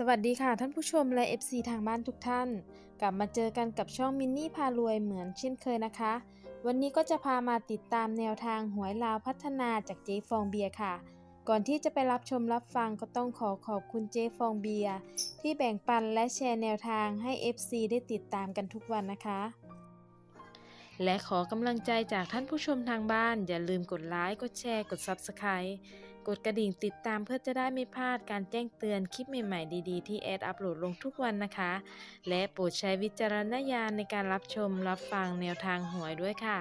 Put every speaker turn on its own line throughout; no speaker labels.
สวัสดีค่ะท่านผู้ชมและ FC ทางบ้านทุกท่าน กลับมาเจอกันกับช่องมินนี่พารวยเหมือนเช่นเคยนะคะ วันนี้ก็จะพามาติดตามแนวทางหวยลาวพัฒนาจากเจฟองเบียค่ะ ก่อนที่จะไปรับชมรับฟังก็ต้องขอขอบคุณเจฟองเบียที่แบ่งปันและแชร์แนวทางให้ FC ได้ติดตามกันทุกวันนะคะ และขอกำลังใจจากท่านผู้ชมทางบ้าน อย่าลืมกดไลค์กดแชร์กด Subscribe กดกระดิ่งติดตามเพื่อจะได้ไม่พลาดการแจ้งเตือนคลิปใหม่ๆดีๆ ที่แอดอัปโหลดลงทุกวันนะคะ และโปรดใช้วิจารณญาณในการรับชมรับฟังแนวทางหวยด้วยค่ะ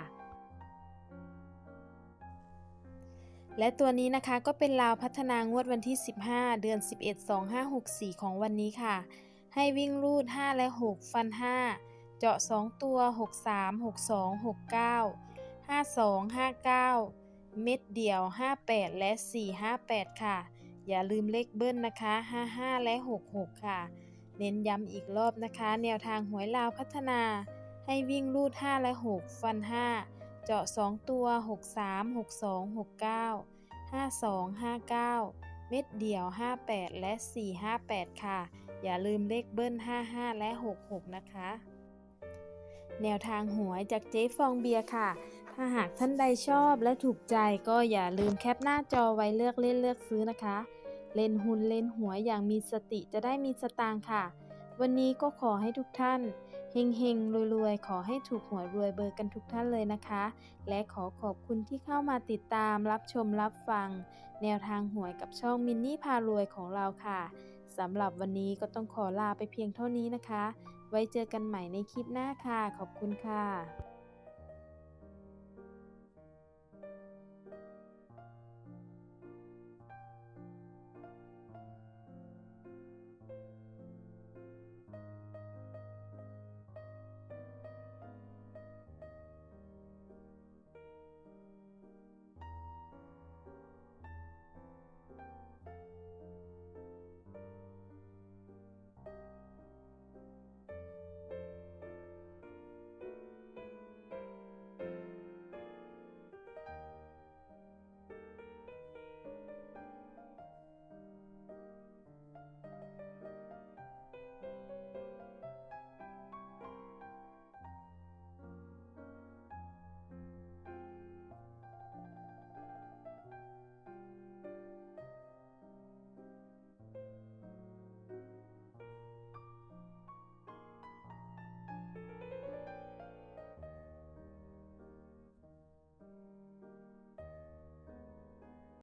และตัวนี้นะคะก็เป็นลาวพัฒนางวดวันที่ 15 เดือน 11 2564 ของวันนี้ค่ะ ให้วิ่งรูด 5 และ 6 ฟัน 5 เจาะ 2 ตัว 63 62 69 52 59 เม็ดเดี่ยว 58 และ 458 ค่ะ อย่าลืมเลขเบิ้ลนะคะ 55 และ 66 ค่ะ เน้นย้ำอีกรอบนะคะ แนวทางหวยลาวพัฒนา ให้วิ่งรูด 5 และ 6 ฟัน 5 เจาะ 2 ตัว 63 62 69 52 59 เม็ดเดี่ยว 58 และ 458 ค่ะ อย่าลืมเลขเบิ้ล 55 และ 66 นะคะ แนวทางหวยจากเจ๊ฟองเบียร์ค่ะ ถ้าหากท่านใดชอบและถูกใจก็อย่าลืมแคปหน้าจอไว้เลือกเล่นเลือกซื้อนะคะ เล่นหุ้นเล่นหัวอย่างมีสติจะได้มีสตางค์ค่ะ วันนี้ก็ขอให้ทุกท่านเฮงเฮงๆรวยๆ ขอให้ถูกหวยรวยเบอร์กันทุกท่านเลยนะคะ และขอขอบคุณที่เข้ามาติดตามรับชมรับฟัง แนวทางหวยกับช่องมินนี่พารวยของเราค่ะสำหรับวันนี้ก็ต้องขอลาไปเพียงเท่านี้นะคะ ไว้เจอกันใหม่ในคลิปหน้าค่ะ ขอบคุณค่ะ